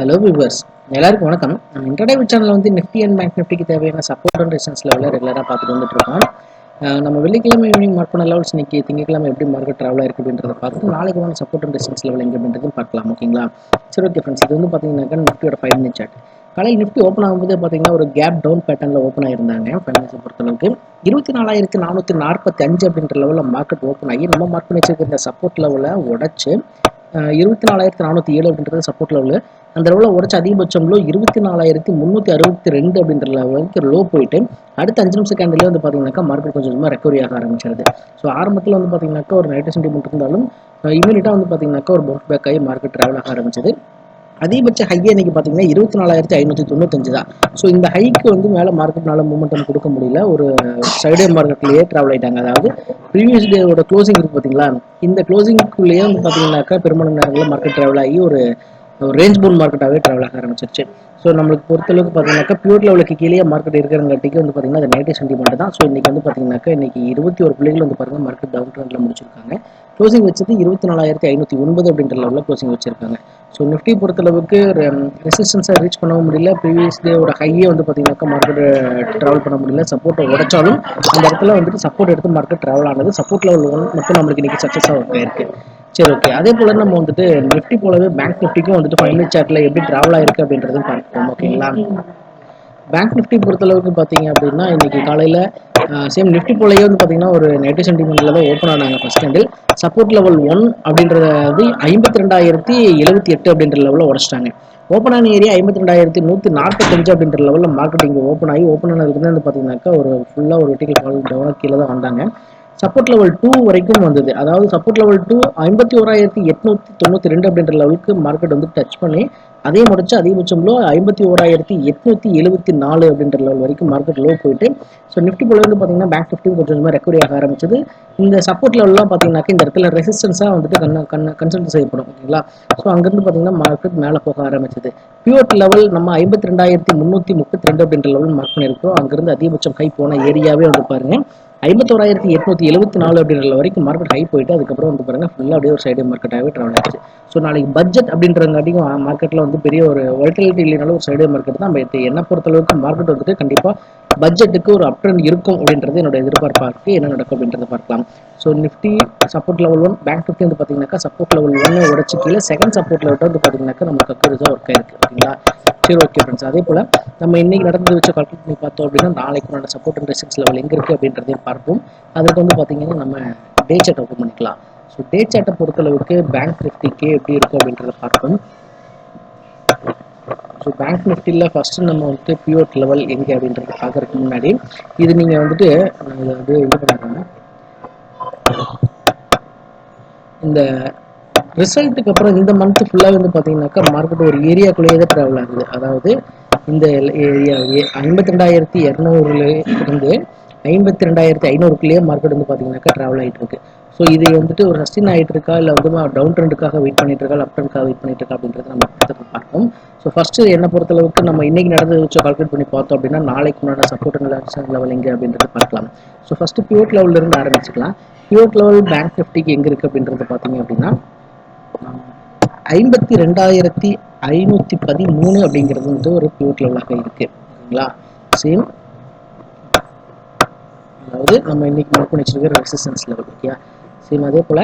Hello viewers எல்லாருக்கும் வணக்கம். நம்ம இன்டர்டைவ் சேனல் வந்து நிஃப்டி அண்ட் பேங்க் நிஃப்டிக்கு தேவையான சப்போர்ட் அண்ட் ரெசிஸ்டன்ஸ் லெவலில் ரெகுலராக பார்த்துட்டு வந்துட்டு இருக்கோம். நம்ம வெள்ளிக்கிழமை ஈவினிங் மார்க் பண்ண லெவல்ஸ் இன்னைக்கு திங்கக்கிழமை எப்படி மார்க்கெட் ட்ராவலாக இருக்குது அப்படின்றத பார்த்துட்டு நாளைக்கு வந்து சப்போர்ட் அண்ட் ரெசிஸ்டன்ஸ் லெவல் எங்கே அப்படின்றதையும் பார்க்கலாம் ஓகேங்களா? சரி ஓகே ஃப்ரெண்ட்ஸ் இது வந்து பார்த்தீங்கன்னாக்கா நிஃப்டியோட ஃபைவ் மினிட் சார்ட் காலையில் நிஃப்டி ஓப்பன் ஆகும்போது பார்த்தீங்கன்னா ஒரு கேப் டவுன் பேட்டர்னில் ஓப்பன் ஆயிருந்தாங்க ஃபைனான்ஸை பொறுத்தளவுக்கு. இருபத்தி நாலாயிரத்தி நானூற்றி நாற்பத்தஞ்சு அப்படின்ற லெவலில் மார்க்கெட் ஓப்பன் ஆகி நம்ம மார்க் பண்ணி வச்சிருக்க இந்த சப்போர்ட் லெவலை உடச்சு இருபத்தி நாலாயிரத்தி நானூற்றி ஏழு அப்படின்றது சப்போர்ட் லெவலு அந்த லெவலில் உடச்ச அதிகபட்சம் இருபத்தி நாலாயிரத்தி முந்நூற்றி அறுபத்தி ரெண்டு அப்படின்ற லெவலுக்கு லோ போயிட்டு அடுத்த அஞ்சு நிமிஷம் கேண்டிலே வந்து பார்த்தீங்கன்னாக்கா மார்க்கெட் கொஞ்சம் கொஞ்சமாக ரெக்கவரி ஆக ஆரம்பிச்சிருது. ஸோ ஆரம்பத்தில் வந்து பார்த்தீங்கன்னாக்கா ஒரு நைட்டு சென்டிமெண்ட் இருந்தாலும் இமீடியட்டாக வந்து பார்த்தீங்கன்னாக்கா ஒரு பவுன்ஸ் பேக் ஆகி மார்க்கெட் ட்ராவல் ஆக ஆரம்பிச்சது. அதிகபட்ச ஹை இன்னைக்கு பார்த்தீங்கன்னா இருபத்தி நாலாயிரத்தி ஐநூற்றி தொண்ணூத்தஞ்சு தான். ஸோ இந்த ஹைக்கு வந்து மேலே மார்க்கெட்னால மூமெண்டம் கொடுக்க முடியல. ஒரு சைடே மார்க்கெட்லேயே ட்ராவல் ஆயிட்டாங்க. அதாவது ப்ரீவியஸ் டேவோட க்ளோசிங் இருக்கு பார்த்தீங்களா இந்த க்ளோசிங்குள்ளேயே வந்து பார்த்தீங்கன்னாக்கா பெரும்பாலான நேரங்களில் மார்க்கெட் ட்ராவல் ஆகி ஒரு ஒரு ரேஞ்ச் போன் மார்க்கெட்டாகவே ட்ராவல் ஆக ஆரம்பிச்சிருச்சு. ஸோ நம்மளுக்கு பொறுத்தளவுக்கு பார்த்தீங்கன்னாக்கா பியூர் லெவலுக்கு கீழே மார்க்கெட் இருக்கிறங்காட்டிக்கு வந்து பார்த்தீங்கன்னா அது நெகட்டிவ் சென்டிமெண்ட் தான். ஸோ இன்னைக்கு வந்து பார்த்தீங்கன்னாக்கா இன்னைக்கு இருபத்தி ஒரு பிள்ளைகள் வந்து பார்த்தீங்கன்னா மார்க்கெட் டவுன் ட்ரெண்டில் முடிச்சிருக்காங்க. க்ளோசிங் வச்சது இருபத்தி நாலாயிரத்தி ஐநூற்றி ஒன்பது அப்படின்ற லெவலில் க்ளோசிங் வச்சிருக்காங்க. ஸோ நிஃப்டி பொறுத்தளவுக்கு ரெசிஸ்டன்ஸை ரீச் பண்ணவும் முடியல. ப்ரீவியஸ் டேவோட ஹையே வந்து பார்த்தீங்கன்னாக்கா மார்க்கெட் ட்ராவல் பண்ண முடியல. சப்போர்ட்டை உடைச்சாலும் அந்த இடத்துல வந்துட்டு சப்போர்ட் எடுத்து மார்க்கெட் ட்ராவல் ஆனது சப்போர்ட் லெவல் ஒன் மட்டும் நம்மளுக்கு இன்னைக்கு சக்ஸஸாக ஒர்க் சரி ஓகே அதே போல நம்ம வந்துட்டு நிஃப்டி போலவே பேங்க் நிஃப்டிக்கும் வந்துட்டு ஃபைனல் சார்ட்டில் எப்படி ட்ராவல் ஆயிருக்கு அப்படின்றதும் பார்ப்போம் ஓகேங்களா பேங்க் நிஃப்டி பொறுத்தளவுக்கு பார்த்தீங்க அப்படின்னா இன்னைக்கு காலையில் சேம் நிஃப்டி போலயே வந்து பார்த்தீங்கன்னா ஒரு நெகட்டிவ் சென்டிமெண்ட்ல தான் ஓப்பன் ஆனாங்க first handle support level one அப்படின்றத வந்து ஐம்பத்தி ரெண்டாயிரத்தி எழுபத்தி எட்டு அப்படின்ற லெவலில் உடச்சிட்டாங்க. ஓப்பன் ஆன ஏரியா ஐம்பத்தி ரெண்டாயிரத்தி நூற்றி நாற்பத்தஞ்சு அப்படின்ற லெவலில் மார்க்கெட் இங்கே ஓப்பன் ஆகி ஓப்பன் ஆனதுக்கு வந்து பார்த்தீங்கன்னாக்கா ஒரு ஃபுல்லாக ஒரு வெட்டிக்கல் கால் டவுனாக கீழே தான் வந்தாங்க. சப்போர்ட் லெவல் டூ வரைக்கும் வந்தது. அதாவது சப்போர்ட் லெவல் டூ ஐம்பத்தி ஓராயிரத்தி எட்நூத்தி தொண்ணூற்றி ரெண்டு அப்படின்ற லெவலுக்கு மார்க்கெட் வந்து டச் பண்ணி அதே முடிச்சு அதிகபட்சம் லோ ஐம்பத்தி ஓராயிரத்தி எட்நூத்தி எழுபத்தி நாலு அப்படின்ற லெவல் வரைக்கும் மார்க்கெட் லோ போயிட்டு ஸோ நிஃப்டி போல வந்து பார்த்தீங்கன்னா பேங்க் நிஃப்டி கொஞ்சம் கொஞ்சமாக ரெக்கவரி ஆக ஆரம்பிச்சது. இந்த சப்போர்ட் லெவல்லாம் பார்த்தீங்கன்னாக்கா இந்த இடத்துல ரெசிஸ்டன்ஸாக வந்துட்டு கண்ண கண்ண கன்சல்ட் செய்யப்படும் ஓகேங்களா? ஸோ அங்கேருந்து பார்த்தீங்கன்னா மார்க்கெட் மேலே போக ஆரம்பிச்சது. பியூட் லெவல் நம்ம ஐம்பத்தி ரெண்டாயிரத்தி முந்நூற்றி முப்பத்தி ரெண்டு அப்படின்ற லெவல் மார்க் பண்ணியிருக்கோம். அங்கேருந்து அதிகபட்சம் ஹை போன ஏரியாவே வந்து பாருங்க. ஐம்பத்தோராயிரத்தி எட்நூத்தி எழுபத்தி நாலு அப்படின்ற வரைக்கும் மார்க்கெட் ஹை போயிட்டு அதுக்கப்புறம் வந்து பாருங்க ஃபுல்லாக அப்படியே ஒரு சைடு மார்க்கெட்டாகவே ட்ராவல் ஆச்சு. ஸோ நாளைக்கு பட்ஜெட் அப்படின்றங்காட்டியும் மார்க்கெட்டில் வந்து பெரிய ஒரு வொல்டிலிட்டி இல்லைனாலும் ஒரு சைடு மார்க்கெட் தான் பட் பொறுத்த பொறுத்தளவுக்கு மார்க்கெட் வந்துட்டு கண்டிப்பாக பட்ஜெட்டுக்கு ஒரு அப் ட்ரெண்ட் இருக்கும் அப்படின்றது என்னோட எதிர்பார்ப்பாக இருக்குது என்ன நடக்கும் அப்படின்றத பார்க்கலாம். So Nifty support level one bank Nifty வந்து பார்த்தீங்கன்னாக்கா சப்போர்ட் லெவல் ஒன்று உடச்சு கீழே செகண்ட் சப்போர்ட் லெவல் வந்து பார்த்தீங்கன்னாக்கா நம்ம கக்கூரிஸாக ஒர்க் ஆயிருக்கு ஓகேங்களா சரி ஓகே ஃப்ரெண்ட்ஸ் அதே போல் நம்ம இன்னைக்கு நடந்து வச்ச கால்குலேட் பண்ணி பார்த்தோம் அப்படின்னா நாளைக்கு நான் சப்போர்ட் அண்ட் ரெசிஸ்டன்ஸ் லெவல் எங்கே இருக்குது அப்படின்றதையும் பார்ப்போம். அதுக்கு வந்து பார்த்தீங்கன்னா நம்ம டே சார்ட் ஓப்பன் பண்ணிக்கலாம். ஸோ டே சார்ட்டை பொறுத்தளவுக்கு பேங்க் நிஃப்டிக்கு எப்படி இருக்கும் அப்படின்றத பார்ப்போம். ஸோ பேங்க் நிஃப்டியில் ஃபஸ்ட்டு நம்ம வந்துட்டு பியூட் லெவல் எங்கே அப்படின்றத பார்க்கறதுக்கு முன்னாடி இது நீங்கள் வந்துட்டு நான் இதை வந்து இது பண்ணுறேன் இந்த ரிசல்ட்டுக்கு அப்புறம் இந்த மந்த் ஃபுல்லாக வந்து பார்த்தீங்கன்னாக்கா மார்க்கெட் ஒரு ஏரியாக்குள்ளேயே தான் ட்ராவல் ஆகுது. அதாவது இந்த ஏரியா ஐம்பத்தி ரெண்டாயிரத்தி இரநூறுல இருந்து ஐம்பத்தி ரெண்டாயிரத்தி ஐநூறுக்குள்ளேயே மார்க்கெட் வந்து பார்த்தீங்கன்னாக்கா ட்ராவல் ஆகிட்டு இருக்கு. ஸோ இது வந்துட்டு ஒரு சஸ்டின் ஆகிட்டு இருக்கா இல்லை வந்து டவுன் ட்ரெண்டுக்காக வெயிட் பண்ணிட்டு இருக்கா? அப் ட்ரெண்டுக்காக வெயிட் பண்ணிட்டு இருக்கா? அப்படின்றத நம்ம பார்ப்போம். ஸோ ஃபர்ஸ்ட் என்ன பொறுத்தளவுக்கு நம்ம இன்னைக்கு நடந்தது வச்சு கால்குலேட் பண்ணி பார்த்தோம் அப்படின்னா நாளைக்கு முன்னாடி சப்போர்ட் லெவல் எங்கே அப்படின்றத பார்க்கலாம். ஸோ ஃபர்ஸ்ட் பியூட் லெவல்ல இருந்து ஆரம்பிச்சுக்கலாம். பியூட் லெவல் பேங்க் நிஃப்டிக்கு எங்கே இருக்கு அப்படின்றத பார்த்தீங்க அப்படின்னா ஐம்பத்தி ரெண்டாயிரத்தி ஐநூற்றி பதிமூணு அப்படிங்கிறது வந்து ஒரு பியூர் லெவலாக இருக்கு. சரிங்களா? சேம் அதாவது நம்ம இன்னைக்கு மார்க் பண்ணி வச்சிருக்கிற ரெசிஸ்டன்ஸ் லெவல் ஓகே சேம் அதே போல்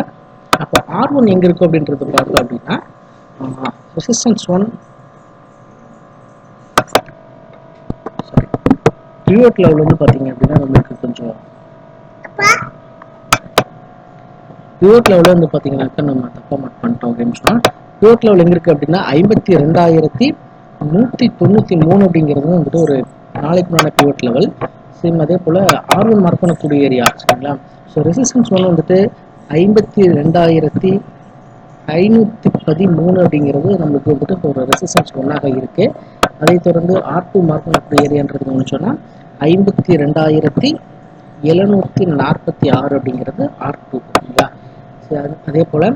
அப்போ ஆர் ஒன் எங்கே இருக்குது அப்படின்றது பார்த்தோம் அப்படின்னா resistance one sorry pivot level வந்து பார்த்தீங்க அப்படின்னா நம்மளுக்கு கொஞ்சம் பியூட் லெவலில் வந்து பார்த்தீங்கன்னாக்கா நம்ம தப்பாக மார்க் பண்ணிட்டோம் அப்படின்னு சொன்னால் பியூட் லெவல் எங்கே இருக்குது அப்படின்னா ஐம்பத்தி ரெண்டாயிரத்தி நூற்றி தொண்ணூற்றி மூணு அப்படிங்கிறது வந்துட்டு ஒரு நாளைக்கு முன்னாடி பியூட் லெவல் சேம் அதே போல் ஆர் ஒன் மார்க் பண்ணக்கூடிய ஏரியா சரிங்களா? ஸோ ரெசிஸ்டன்ஸ் ஒன்று வந்துட்டு ஐம்பத்தி ரெண்டாயிரத்தி ஐநூற்றி பதிமூணு அப்படிங்கிறது நம்மளுக்கு வந்துட்டு ஒரு ரெசிஸ்டன்ஸ் ஒன்றாக இருக்குது அதை தொடர்ந்து ஆர் டூ மார்க் பண்ணக்கூடிய ஏரியான்றது ஒன்று சொன்னால் ஐம்பத்தி ரெண்டாயிரத்தி எழுநூற்றி நாற்பத்தி ஆறு அப்படிங்கிறது ஆர் டூ ஓகேங்களா அதே போல்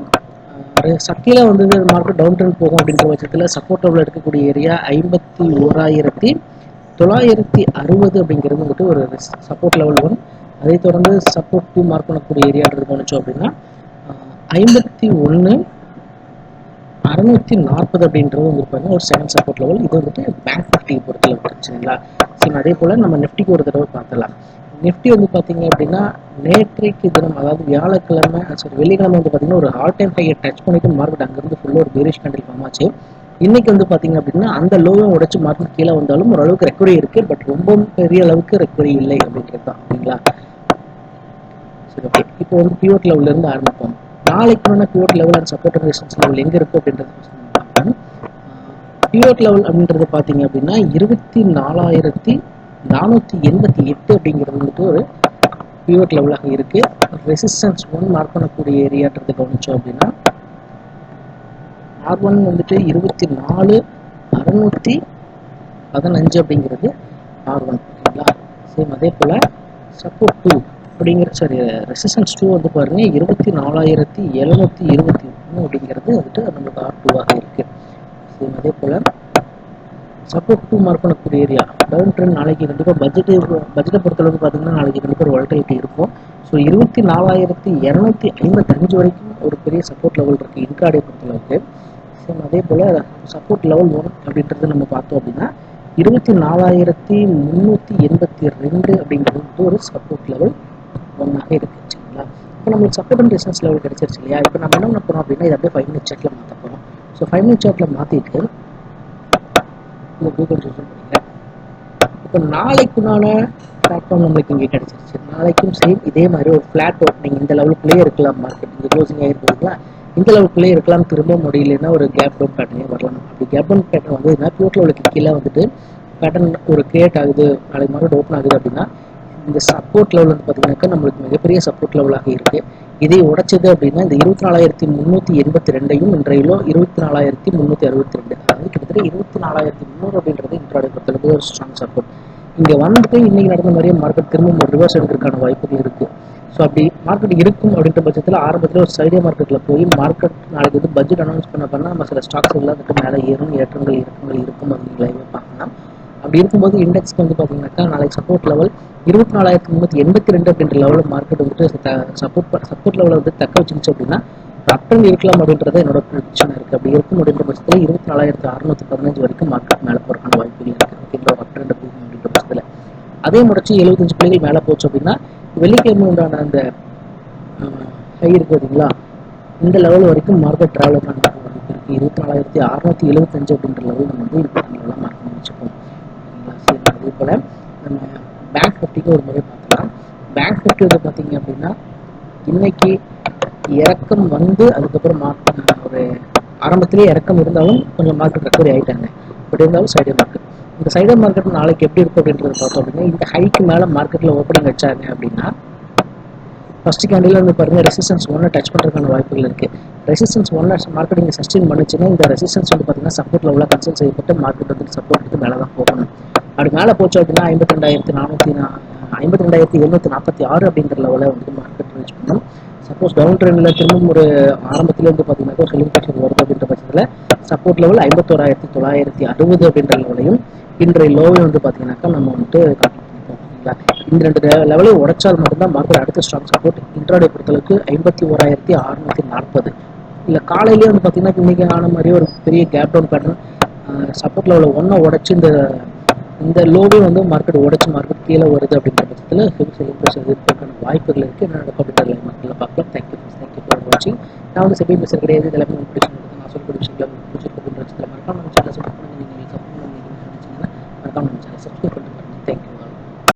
சக்தியில் வந்து மார்க்கெட் டவுன் ட்ரெண்ட் போகும் அப்படின்ற பட்சத்தில் சப்போர்ட் லெவலில் இருக்கக்கூடிய ஏரியா ஐம்பத்தி ஓராயிரத்தி தொள்ளாயிரத்தி அறுபது அப்படிங்கிறது வந்துட்டு ஒரு சப்போர்ட் லெவல் ஒன் அதை தொடர்ந்து சப்போர்ட் டூ மார்க் பண்ணக்கூடிய ஏரியான்றது போனுச்சோம் அப்படின்னா ஐம்பத்தி ஒன்று அறுநூத்தி நாற்பது அப்படின்றது வந்து பாருங்க ஒரு செகண்ட் சப்போர்ட் லெவல் இது வந்துட்டு பேங்க் நிஃப்டி பொறுத்தளவு சரிங்களா சரி அதே போல நம்ம நிஃப்டிக்கு ஒரு தடவை பார்த்துலாம் நிஃப்டி வந்து பார்த்தீங்க அப்படின்னா நேற்றைக்கு தினம் அதாவது வியாழக்கிழமை சாரி வெள்ளிக்கிழமை வந்து பார்த்தீங்கன்னா ஒரு ஆல் டைம் ஹையை டச் பண்ணிட்டு மார்க்கெட் அங்கேருந்து ஃபுல்லாக ஒரு பேரிஷ் கேண்டில் ஃபார்ம் இன்னைக்கு வந்து பார்த்தீங்க அப்படின்னா அந்த லோவும் உடைச்சு மார்க்கெட் கீழே வந்தாலும் ஓரளவுக்கு ரெக்கவரி இருக்கு பட் ரொம்ப பெரிய அளவுக்கு ரெக்கவரி இல்லை அப்படின்றது தான் ஓகேங்களா சரி ஓகே இப்போ வந்து பியூர் லெவல்ல இருந்து ஆரம்பிப்போம். நாளைக்கான pivot level and support resistance level எங்க இருக்கு அப்படின்றது பியூர் லெவல் அப்படின்றது பார்த்தீங்க அப்படின்னா இருபத்தி நாலாயிரத்தி நானூற்றி எண்பத்தி எட்டு அப்படிங்கிறது வந்துட்டு ஒரு பியூட் லெவலாக இருக்கு. ரெசிஸ்டன்ஸ் ஒன் மார்க் பண்ணக்கூடிய ஏரியான்றது கவனிச்சோம் அப்படின்னா ஆர் ஒன் வந்துட்டு இருபத்தி நாலு அறுநூற்றி பதினஞ்சு அப்படிங்கிறது ஆர் ஒன் ஓகேங்களா சேம் அதே போல் சப்போர்ட் டூ அப்படிங்கிற சாரி ரெசிஸ்டன்ஸ் டூ வந்து பாருங்க இருபத்தி நாலாயிரத்தி எழுநூற்றி இருபத்தி ஒன்று அப்படிங்கிறது வந்துட்டு நம்மளுக்கு ஆர் டூவாக இருக்கு. சேம் அதே போல் சப்போர்ட் டூ மார்க் பண்ணக்கூடிய ஏரியா. டவுன் ட்ரெண்ட் நாளைக்கு கண்டிப்பாக பட்ஜெட்டு பட்ஜெட்டை பொறுத்தளவுக்கு பார்த்தீங்கன்னா நாளைக்கு கண்டிப்பாக ஒரு வால்டிலிட்டி இருக்கும்? ஸோ இருபத்தி நாலாயிரத்தி இரநூத்தி ஐம்பத்தஞ்சு வரைக்கும் ஒரு பெரிய சப்போர்ட் லெவல் இருக்குது இன்ட்ராடே பொறுத்தளவுக்கு. சேம் அதே போல் சப்போர்ட் லெவல் ஒன் அப்படின்றது நம்ம பார்த்தோம் அப்படின்னா இருபத்தி நாலாயிரத்தி முந்நூற்றி எண்பத்தி ரெண்டு அப்படிங்கிறது வந்து ஒரு சப்போர்ட் லெவல் ஒன்னாக இருக்குது சரிங்களா? இப்போ நம்மளுக்கு சப்போர்ட் அண்ட் ரெசிஸ்டன்ஸ் லெவல் கிடைச்சிருச்சு இல்லையா? இப்போ நம்ம என்ன பண்ண போகிறோம் அப்படின்னா இதை அப்படியே ஃபைவ் மினிட் சார்ட்டில் மாற்ற போகிறோம் ஸோ ஃபைவ் மினிட் சார்ட்டில் மாற்றிட்டு இந்த கூகுள் ரிசல்ட் பண்ணிக்கிறேன் இப்போ நாளைக்குனால பிளாட்ஃபார்ம் நம்மளுக்கு இங்கே கிடைச்சிருச்சு. நாளைக்கும் சேம் இதே மாதிரி ஒரு ஃப்ளாட் ஓப்பனிங் இந்த லெவலுக்குள்ளேயே இருக்கலாம் மார்க்கெட் இங்கே க்ளோசிங் ஆகிருக்குங்களா இந்த லெவலுக்குள்ளேயே இருக்கலாம் திரும்ப முடியலன்னா ஒரு கேப் டவுன் பேட்டர்னே வரலாம். அப்படி கேப் டவுன் பேட்டர்ன் வந்து என்ன பியூட்டில் உள்ள கீழே வந்துட்டு பேட்டர்ன் ஒரு கிரியேட் ஆகுது நாளைக்கு மார்க்கெட் ஓப்பன் ஆகுது அப்படின்னா இந்த சப்போர்ட் லெவல் வந்து பார்த்தீங்கன்னாக்கா நம்மளுக்கு மிகப்பெரிய சப்போர்ட் லெவலாக இருக்கு. இதை உடைச்சது அப்படின்னா இந்த இருபத்தி நாலாயிரத்தி முந்நூற்றி எண்பத்தி ரெண்டையும் இன்றையிலோ இருபத்தி நாலாயிரத்தி முந்நூற்றி அறுபத்தி ரெண்டு. அதாவது கிட்டத்தட்ட இருபத்தி நாலாயிரத்தி முந்நூறு அப்படின்றது இன்றைய பொறுத்தளவுக்கு ஒரு ஸ்ட்ராங் சப்போர்ட் இங்கே வந்துட்டு இன்னைக்கு நடந்த மாதிரியே மார்க்கெட் திரும்ப ஒரு ரிவர்ஸ் எடுக்கிறதுக்கான வாய்ப்புகள் இருக்கு. ஸோ அப்படி மார்க்கெட் இருக்கும் அப்படின்ற பட்சத்தில் ஆரம்பத்தில் ஒரு சைடே மார்க்கெட்டில் போய் மார்க்கெட் நாளைக்கு வந்து பட்ஜெட் அனௌன்ஸ் பண்ண பண்ணால் நம்ம சில ஸ்டாக்ஸ் எல்லாம் மேலே ஏறும் ஏற்றங்கள் இறக்கங்கள் இருக்கும் அது பார்க்கலாம் அப்படி இருக்கும்போது இண்டெக்ஸ்க்கு வந்து பார்த்தீங்கன்னாக்கா நாளைக்கு சப்போர்ட் லெவல் இருபத்தி நாலாயிரத்தி முந்நூற்றி எண்பத்தி ரெண்டு அப்படின்ற லெவலில் மார்க்கெட் வந்துட்டு சப்போர்ட் சப்போர்ட் லெவலில் வந்து தக்க வச்சிருச்சு அப்படின்னா அப்டன் இருக்கலாம் அப்படின்றது என்னோட ப்ரொடிக்ஷன் இருக்குது அப்படி இருக்கும் அப்படின்ற பட்சத்தில் இருபத்தி நாலாயிரத்தி அறுநூத்தி பதினஞ்சு வரைக்கும் மார்க்கெட் மேலே போகிறக்கான வாய்ப்புகள் இருக்குது ஓகேங்களா அப்டன் போகும் அப்படின்ற பட்சத்தில். அதே முடிச்சு எழுபத்தஞ்சு பிள்ளைகள் மேலே போச்சு அப்படின்னா வெள்ளிக்கிழமை உண்டான அந்த ஹை இருக்குது பார்த்தீங்களா இந்த லெவல் வரைக்கும் மார்க்கெட் ட்ராவல் பண்ண வாய்ப்பு இருக்குது இருபத்தி நாலாயிரத்தி அறுநூத்தி எழுபத்தஞ்சு அப்படின்ற லெவல் நம்ம வந்து இம்பார்ட்டன் லெவலாக மார்க் பண்ணி வச்சுப்போம் ஓகேங்களா சரி அதே போல் நம்ம பேங்க் நிஃப்டிக்கு ஒரு முறை பார்க்கலாம். பேங்க் நிஃப்டி வந்து பார்த்தீங்க அப்படின்னா இன்னைக்கு இறக்கம் வந்து அதுக்கப்புறம் மார்க் ஒரு ஆரம்பத்திலேயே இறக்கம் இருந்தாலும் கொஞ்சம் மார்க்கெட் ரெக்கவரி ஆகிட்டாங்க பட் இருந்தாலும் சைடு மார்க்கெட் இந்த சைடு மார்க்கெட் நாளைக்கு எப்படி இருக்கும் அப்படின்றத பார்த்தோம் அப்படின்னா இந்த ஹைக்கு மேலே மார்க்கெட்டில் ஓப்பனிங் வச்சாங்க அப்படின்னா ஃபர்ஸ்ட் கேண்டில் வந்து பாருங்க ரெசிஸ்டன்ஸ் ஒன்னை டச் பண்ணுறதுக்கான வாய்ப்புகள் இருக்கு. ரெசிஸ்டன்ஸ் ஒன்னை மார்க்கெட் சஸ்டெயின் பண்ணுச்சுன்னா இந்த ரெசிஸ்டன்ஸ் வந்து பார்த்தீங்கன்னா சப்போர்ட் லெவலில் கன்சல்ட் செய்யப்பட்டு மார்க்கெட் வந்து சப்போர்ட் எடுத்து மேலே தான் போகணும். அப்படி மேலே போச்சு அப்படின்னா ஐம்பத்தி ரெண்டாயிரத்தி நானூற்றி ஐம்பத்தி ரெண்டாயிரத்தி எழுநூற்றி நாற்பத்தி ஆறு அப்படிங்கிற லெவலில் வந்து மார்க்கெட் ரீச் பண்ணும் சப்போஸ் டவுன் ட்ரெண்டில் திரும்பவும் ஒரு ஆரம்பத்தில் வந்து பார்த்தீங்கன்னா ஒரு செல்லிங் வருது அப்படின்ற பட்சத்தில் சப்போர்ட் லெவல் ஐம்பத்தோராயிரத்தி தொள்ளாயிரத்தி அறுபது அப்படின்ற லெவலையும் இன்றைய லோவை வந்து பார்த்தீங்கன்னாக்கா நம்ம வந்துட்டு கால்குலேட் ஓகேங்களா இந்த ரெண்டு லெவலையும் உடைச்சால் மட்டும்தான் மார்க்கெட் அடுத்த ஸ்ட்ராங் சப்போர்ட் இன்ட்ராடே பொறுத்தளவுக்கு ஐம்பத்தி ஓராயிரத்தி அறுநூத்தி நாற்பது. இல்லை காலையிலேயே வந்து பார்த்தீங்கன்னா இன்னைக்கு ஆன மாதிரி ஒரு பெரிய கேப் டவுன் பேட்டர்ன் சப்போர்ட் லெவலில் ஒன்றை உடச்சி இந்த இந்த லோவே வந்து மார்க்கெட் உடைச்சு மார்க்கெட் கீழே வருது அப்படின்ற பட்சத்தில் ஹெவி செல்லிங் ப்ரெஷர் இருக்கிறதுக்கான வாய்ப்புகள் இருக்குது என்ன நடக்கும் அப்படின்ற மார்க்கெட்டில் பார்க்கலாம். தேங்க்யூ தேங்க்யூ ஃபார் வாட்சிங் நான் வந்து செபி ப்ரெஷர் கிடையாது. இதெல்லாமே நான் சொல்லக்கூடிய விஷயங்கள்